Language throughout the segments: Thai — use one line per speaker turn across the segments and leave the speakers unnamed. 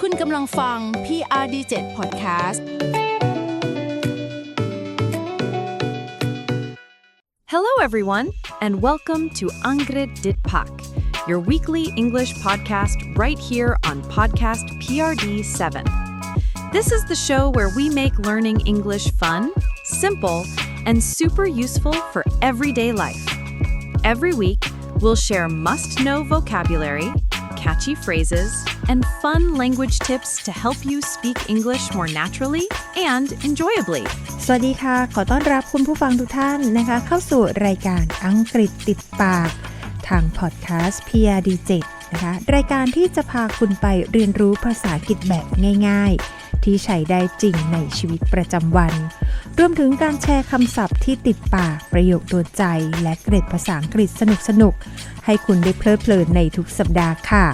คุณกำลังฟัง PRD7 Podcast
Hello, everyone, and welcome to Angrid Dit Pak, your weekly English podcast right here on Podcast PRD 7. This is the show where we make learning English fun, simple, and super useful for everyday life. Every week, we'll share must know vocabulary, catchy phrases, and fun language tips to help you speak English more naturally and enjoyably.
สวัสดีค่ะ ขอต้อนรับคุณผู้ฟังทุกท่านนะคะ เข้าสู่รายการอังกฤษติดปาก ทางพอดแคสต์ PRD7 นะคะ รายการที่จะพาคุณไปเรียนรู้ภาษาอังกฤษแบบง่าย ๆ ที่ใช้ได้จริงในชีวิตประจำวัน รวมถึงการแชร์คำศัพท์ที่ติดปากประโยคโดนใจ และเกร็ดภาษาอังกฤษสนุกๆให้คุณได้เพลิดเพลินในทุกสัปดาห์ค่ะ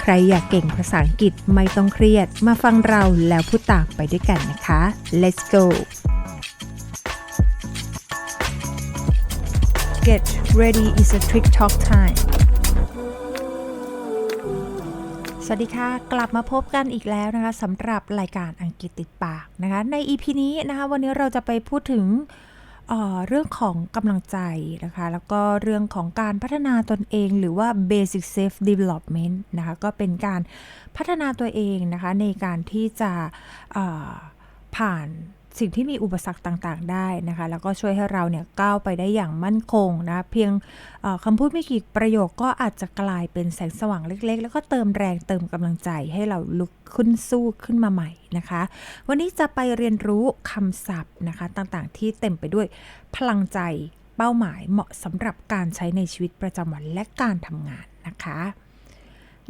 ใครอยากเก่งภาษาอังกฤษไม่ต้องเครียด มาฟังเราแล้วพูดตามไปด้วยกันนะคะ let's go Get ready is a trick talk time วัสดีค่ะ กลับมาพบกันอีกแล้วนะคะสำหรับรายการอังกฤษติดปากนะคะใน EP นี้นะคะวันนี้เราจะไปพูดถึงเออเรื่องของกำลังใจนะคะ แล้วก็เรื่องของการพัฒนาตนเองหรือว่า basic self development นะคะก็เป็นการพัฒนาตัวเองนะคะในการที่จะออผ่าน สิ่งที่มีอุปสรรคต่างๆ ได้นะคะ แล้วก็ช่วยให้เราเนี่ยก้าวไปได้อย่างมั่นคงนะ เพียงคำพูดไม่กี่ประโยคก็อาจจะกลายเป็นแสงสว่างเล็กๆ แล้วก็เติมแรงเติมกำลังใจให้เราลุกขึ้นสู้ขึ้นมาใหม่นะคะ วันนี้จะไปเรียนรู้คำศัพท์นะคะต่างๆ ที่เต็มไปด้วยพลังใจเป้าหมายเหมาะสำหรับการใช้ในชีวิตประจำวันและการทำงานนะคะ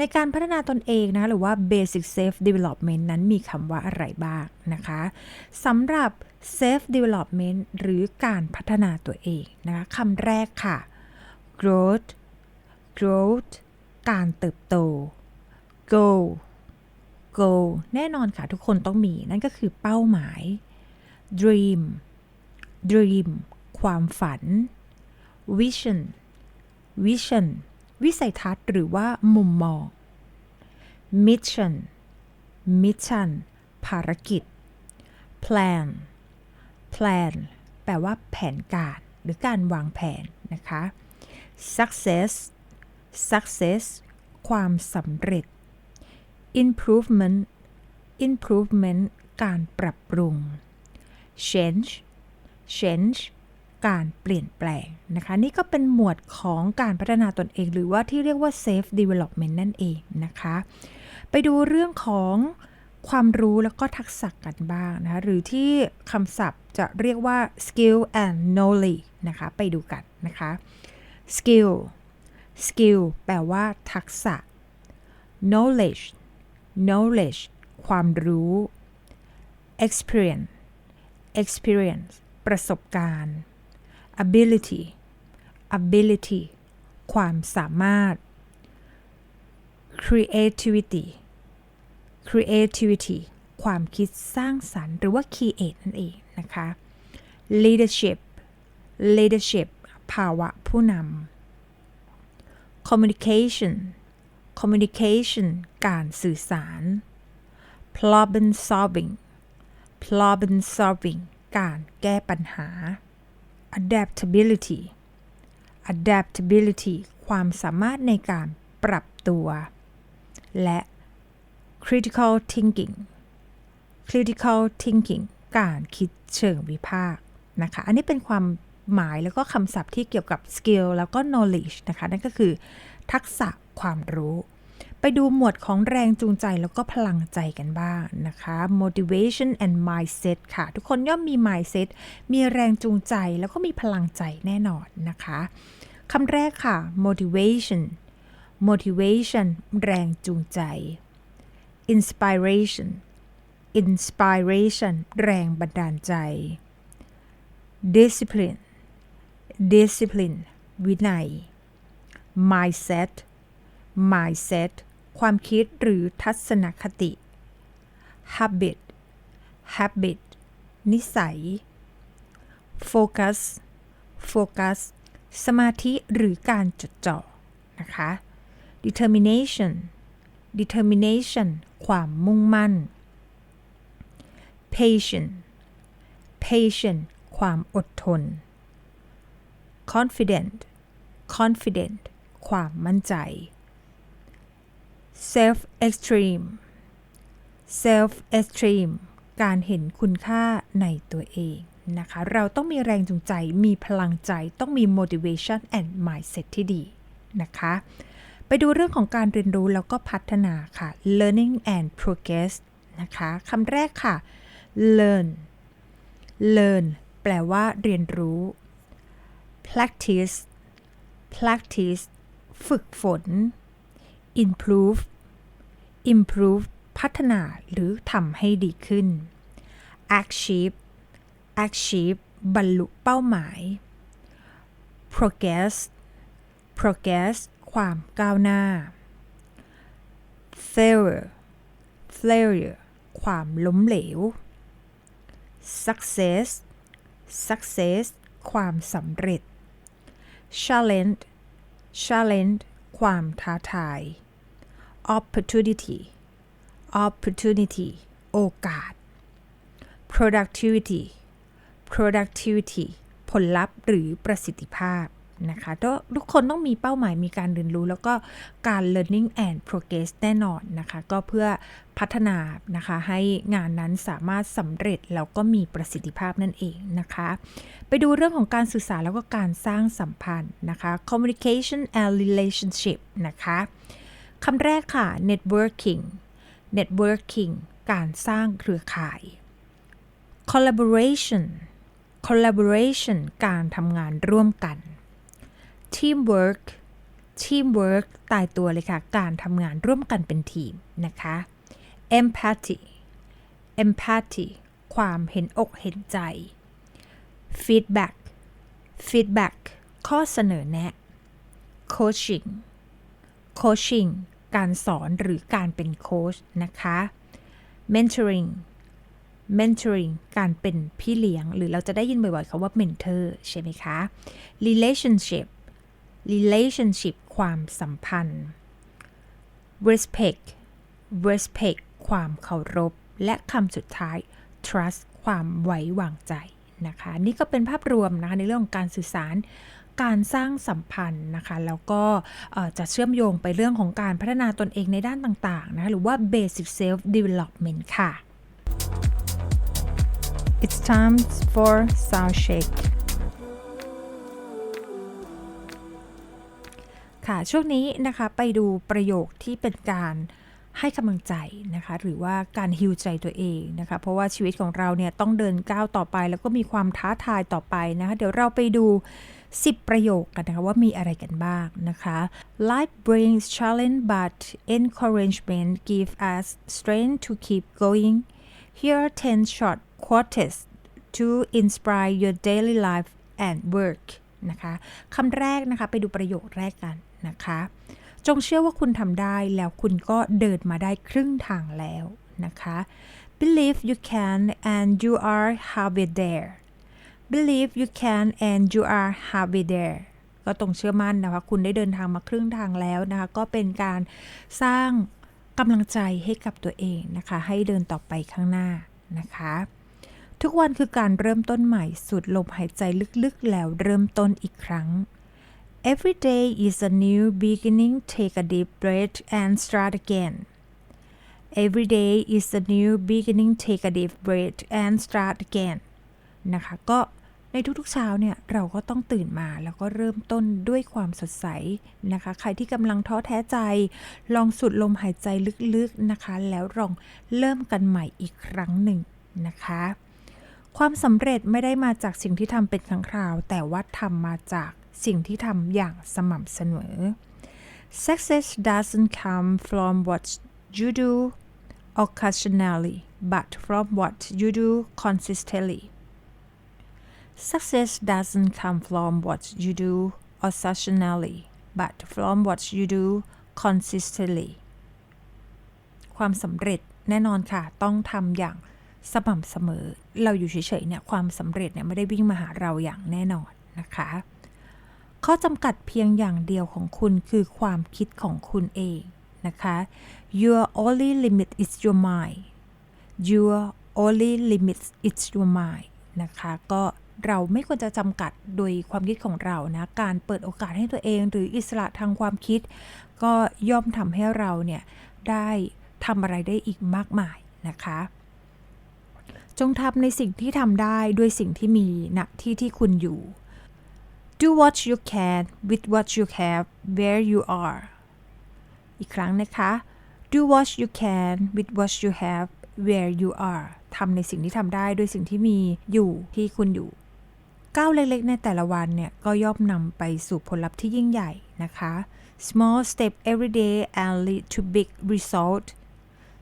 ในการพัฒนาตนเองนะหรือว่า basic self development นั้นมีคำว่าอะไรบ้างนะคะสำหรับ self development หรือการพัฒนาตัวเองนะคะคำแรกค่ะ growth growth การเติบโต goal goal แน่นอนค่ะทุกคนต้องมี นั่นก็คือเป้าหมาย dream dream ความฝัน vision vision วิสัยทัศน์หรือว่ามุมมอง mission mission ภารกิจ plan plan แปลว่าแผนการหรือการวางแผนนะคะ success success ความสำเร็จ improvement improvement การปรับปรุง change change การเปลี่ยนแปลงนะคะ นี่ก็เป็นหมวดของการพัฒนาตนเอง หรือว่าที่เรียกว่า self development นั่นเองนะคะ ไปดูเรื่องของความรู้แล้วก็ทักษะกันบ้างนะคะ หรือที่คำศัพท์จะเรียกว่า skill and knowledge นะคะ ไปดูกันนะคะ skill skill แปลว่าทักษะ knowledge knowledge ความรู้ experience experience ประสบการณ์ ability ability ความสามารถ creativity creativity ความคิดสร้างสรรค์หรือว่า create นั่นเองนะคะ leadership leadership ภาวะผู้นำ communication communication การสื่อสาร problem solving problem solving การแก้ปัญหา adaptability adaptability ความสามารถในการปรับตัว และ critical thinking critical thinking การคิดเชิงวิพากษ์นะคะ อันนี้เป็นความหมายแล้วก็คำศัพท์ที่เกี่ยวกับ skill แล้วก็ knowledge นะคะ นั่นก็คือทักษะความรู้ ไปดูหมวดของแรงจูงใจแล้วก็พลังใจกันบ้างนะคะ motivation and mindset ค่ะ ทุกคนย่อมมี mindset มีแรงจูงใจแล้วก็มีพลังใจแน่นอนนะคะคำแรกค่ะ motivation motivation แรงจูงใจ inspiration inspiration แรงบันดาลใจ discipline discipline วินัย mindset mindset ความคิดหรือทัศนคติ habit habit นิสัย focus focus สมาธิหรือการจดจ่อนะคะ determination determination ความมุ่งมั่น patient patient ความอดทน confident confident ความมั่นใจ self esteem self esteem การเห็นคุณค่าในตัวเองนะคะ เราต้องมีแรงจูงใจ มีพลังใจ ต้องมี motivation and mindset ที่ดีนะคะ ไปดูเรื่องของการเรียนรู้แล้วก็พัฒนาค่ะ learning and progress นะคะคำแรกค่ะ learn learn แปลว่าเรียนรู้ practice practice ฝึกฝน improve improve พัฒนาหรือทำให้ดีขึ้น achieve achieve บรรลุเป้าหมาย progress progress ความก้าวหน้า failure failure ความล้มเหลว success success ความสำเร็จ challenge challenge ความท้าทาย opportunity opportunity โอกาส productivity productivity ผลลัพธ์หรือประสิทธิภาพ นะคะทุกคนต้องมีเป้าหมายมีการเรียนรู้ แล้วก็การ learning and progress แน่นอนนะคะ ก็เพื่อพัฒนานะคะให้งานนั้นสามารถสำเร็จแล้วก็มีประสิทธิภาพนั่นเองนะคะ ไปดูเรื่องของการสื่อสารแล้วก็การสร้างสัมพันธ์นะคะ communication and relationship นะคะคำแรกค่ะ networking networking การสร้างเครือข่าย collaboration collaboration การทำงานร่วมกัน teamwork teamwork ตายตัวเลยค่ะ การทำงานร่วมกันเป็นทีมนะคะ empathy empathy ความเห็นอกเห็นใจ feedback feedback ข้อเสนอแนะ coaching coaching การสอนหรือการเป็นโค้ชนะคะ mentoring mentoring การเป็นพี่เลี้ยง หรือเราจะได้ยินบ่อยๆคาว่า mentor ใช่ไหมคะ relationship relationship ความสัมพันธ์ respect respect ความเคารพ และคำสุดท้าย trust ความไว้วางใจนะคะ นี่ก็เป็นภาพรวมนะคะในเรื่องของการสื่อสารการสร้างสัมพันธ์นะคะ แล้วก็จะเชื่อมโยงไปเรื่องของการพัฒนาตนเองในด้านต่าง ๆ นะคะหรือว่า basic self development ค่ะ It's time for sound check ค่ะ ช่วงนี้นะคะไปดูประโยคที่เป็นการให้กำลังใจนะคะ หรือว่าการฮิวใจตัวเองนะคะ เพราะว่าชีวิตของเราเนี่ยต้องเดินก้าวต่อไป แล้วก็มีความท้าทายต่อไปนะคะ เดี๋ยวเราไปดู 10 ประโยคกันนะคะ ว่ามีอะไรกันบ้างนะคะ Life brings challenge but encouragement give us strength to keep going Here are 10 short quotes to inspire your daily life and work นะคะคำแรกนะคะ ไปดูประโยคแรกกัน นะคะ จงเชื่อว่าคุณทำได้แล้วคุณก็เดินมาได้ครึ่งทางแล้วนะคะ believe you can and you are halfway there believe you can and you are halfway there ก็ตรงเชื่อมั่นนะคะ คุณได้เดินทางมาครึ่งทางแล้วนะคะ ก็เป็นการสร้างกำลังใจให้กับตัวเองนะคะ ให้เดินต่อไปข้างหน้านะคะ ทุกวันคือการเริ่มต้นใหม่สูดลมหายใจลึกๆ แล้วเริ่มต้นอีกครั้ง Every day is a new beginning take a deep breath and start again Every day is a new beginning take a deep breath and start again นะคะก็ในทุกๆเช้าเนี่ยเราก็ต้องตื่นมาแล้วก็เริ่มต้นด้วยความสดใสนะคะ ใครที่กำลังท้อแท้ใจ ลองสูดลมหายใจลึกๆนะคะ แล้วลองเริ่มกันใหม่อีกครั้งหนึ่งนะคะ ความสำเร็จไม่ได้มาจากสิ่งที่ทำเป็นครั้งคราว แต่ว่าทำมาจาก สิ่งที่ทำอย่างสม่ำเสมอ Success doesn't come from what you do occasionally but from what you do consistently Success doesn't come from what you do occasionally but from what you do consistently ความสำเร็จแน่นอนค่ะ ต้องทำอย่างสม่ำเสมอ เราอยู่เฉยๆเนี่ยความสำเร็จเนี่ยไม่ได้วิ่งมาหาเราอย่างแน่นอนนะคะ ข้อจำกัดเพียงอย่างเดียวของคุณคือความคิดของคุณเองนะคะ your only limit is your mind your only limit is your mind นะคะก็เราไม่ควรจะจำกัดโดยความคิดของเรานะ การเปิดโอกาสให้ตัวเองหรืออิสระทางความคิด ก็ย่อมทำให้เราเนี่ยได้ทำอะไรได้อีกมากมายนะคะ จงทำในสิ่งที่ทำได้ด้วยสิ่งที่มีณที่ที่คุณอยู่ do what you can with what you have where you are อีกครั้งนะคะ do what you can with what you have where you are ทำในสิ่งที่ทำได้ด้วยสิ่งที่มีอยู่ที่คุณอยู่ก้าวเล็กๆ ในแต่ละวันเนี่ย ก็ย่อมนำไปสู่ผลลัพธ์ที่ยิ่งใหญ่นะคะ small step every day and lead to big result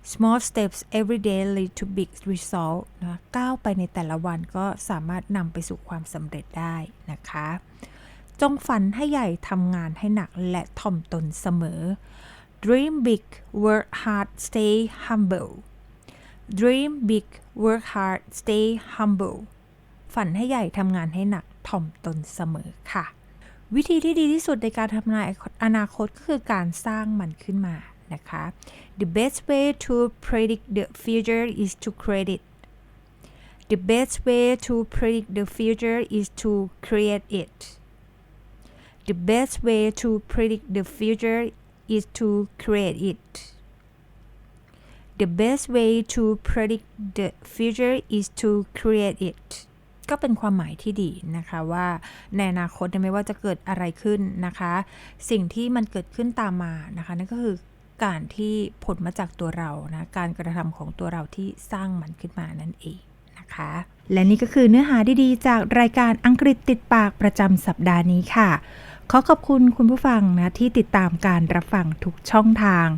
small steps every day lead to big result นะก้าวไปในแต่ละวันก็สามารถนำไปสู่ความสำเร็จได้นะคะ จงฝันให้ใหญ่ทำงานให้หนักและถ่อมตนเสมอ dream big work hard stay humble dream big work hard stay humble ฝันให้ใหญ่ทำงานให้หนักถ่อมตนเสมอค่ะ วิธีที่ดีที่สุดในการทำนายอนาคตก็คือการสร้างมันขึ้นมา นะคะ the best way to predict the future is to create it the best way to predict the future is to create it the best way to predict the future is to create it the best way to predict the future is to create it ก็เป็นความหมายที่ดีนะคะว่าในอนาคตไม่ว่าจะเกิดอะไรขึ้นนะคะ สิ่งที่มันเกิดขึ้นตามมานะคะนั่นก็คือ การที่ผลมาจากตัวเรานะการกระทำของตัวเราที่สร้างมันขึ้นมานั่นเองนะคะ และนี่ก็คือเนื้อหาดีๆ จากรายการอังกฤษติดปากประจำสัปดาห์นี้ค่ะ ขอขอบคุณคุณผู้ฟังนะที่ติดตามการรับฟังทุกช่องทาง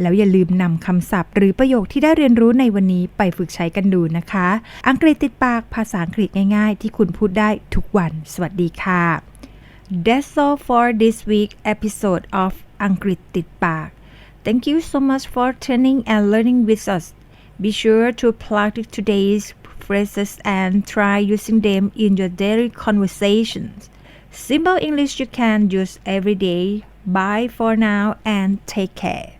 แล้วอย่าลืมนำคำศัพท์ หรือประโยคที่ได้เรียนรู้ในวันนี้ไปฝึกใช้กันดูนะคะ อังกฤษติดปากภาษาอังกฤษง่ายๆ ที่คุณพูดได้ทุกวัน สวัสดีค่ะ That's all for this week episode of อังกฤษติดปาก Thank you so much for tuning and learning with us. Be sure to practice today's phrases and try using them in your daily conversations. Simple English you can use every day. Bye for now and take care.